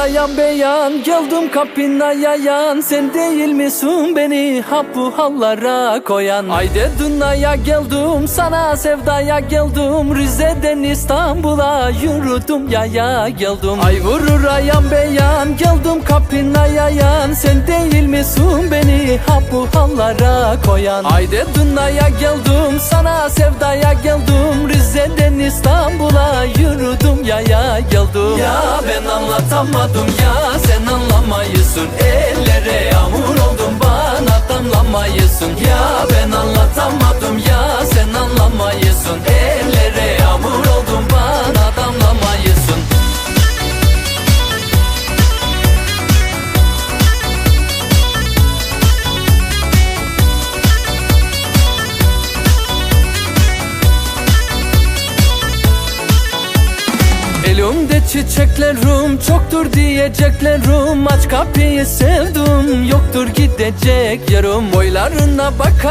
ayan beyan Geldim kapına yayan. Sen değil misin beni ha bu hallara koyan? Ayde dünyaya geldim sana sevdaya geldim. Rize'den İstanbul'a yürüdüm yaya geldim. Ay vurur ayan beyan Geldim kapına yayan. Sen değil misin beni ha bu hallara koyan? Ayde dünyaya geldim sana sevdaya geldim İstanbul'a yürüdüm yaya geldim Ya ben anlatamadım ya sen anlamayısın. Ellere yağmur oldum bana damlamayısın. Ya ben anlatamadım ya sen anlamayısın. Ellere yağmur oldum bana damlamayısın Elimde çiçeklerim çoktur diyeceklerim Aç kapıyı sevdim yoktur gidecek yarım. Boylarına bakar